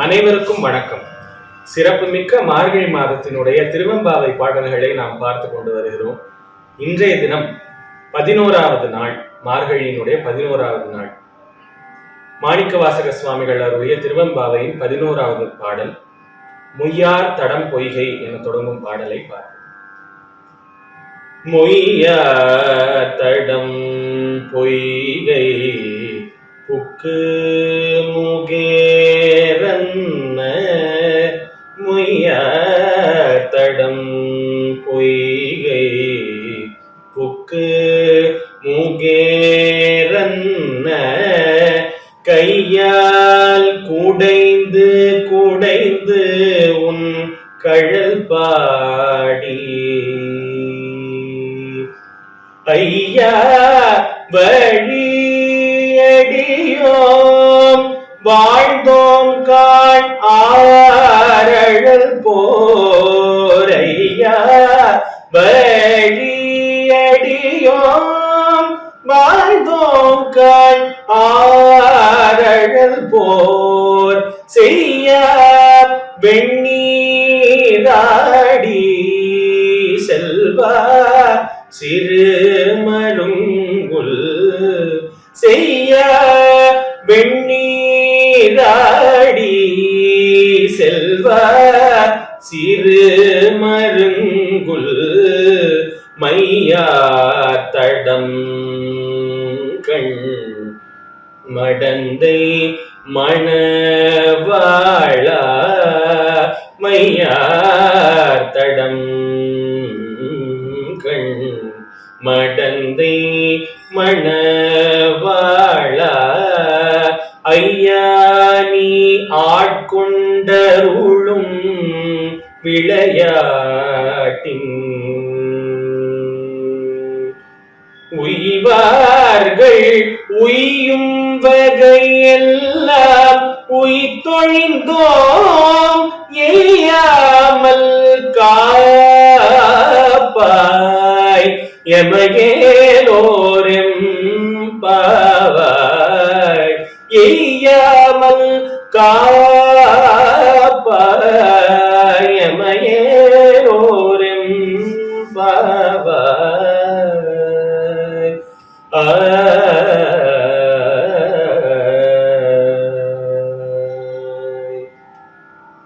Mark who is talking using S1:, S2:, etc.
S1: அனைவருக்கும் வணக்கம். சிறப்புமிக்க மார்கழி மாதத்தினுடைய திருவெம்பாவை பாடல்களை நாம் பார்த்து கொண்டு வருகிறோம். இன்றைய தினம் பதினோராவது நாள் மார்கழியினுடைய பதினோராவது நாள். மாணிக்கவாசக சுவாமிகள் அவருடைய திருவெம்பாவையின் பதினோராவது பாடல் முய்யார் தடம் பொய்கை என தொடங்கும் பாடலை பார்ப்போம். மொய்யார் தடம் பொய்கை புக்கு கையால் குடைந்து குடைந்து உன் கழல் பாடி. ஐயா வழியடியோம் வாழ்ந்தோம் காண் ஆரழல் போரையா. வழியடியோம் வாழ்ந்தோம் காண் வெண்ணீராடி செல்வா சிறுமருங்குல் செய்ய வெண்ணீராடி செல்வா சிறுமருங்குல் மையா தடம் கண் மடந்தை மணவா மடந்தை மணவாழ ஐயா நீ ஆட்கொண்டருளும் விளையாட்டின் உய்வார்கள் உய்யும் வகையெல்லாம் உய்தொழிந்தோ எமையேலோரும் பாவாய் ஈயாமல் காப்பாய் எமையேலோரும் பாவாய் ஆ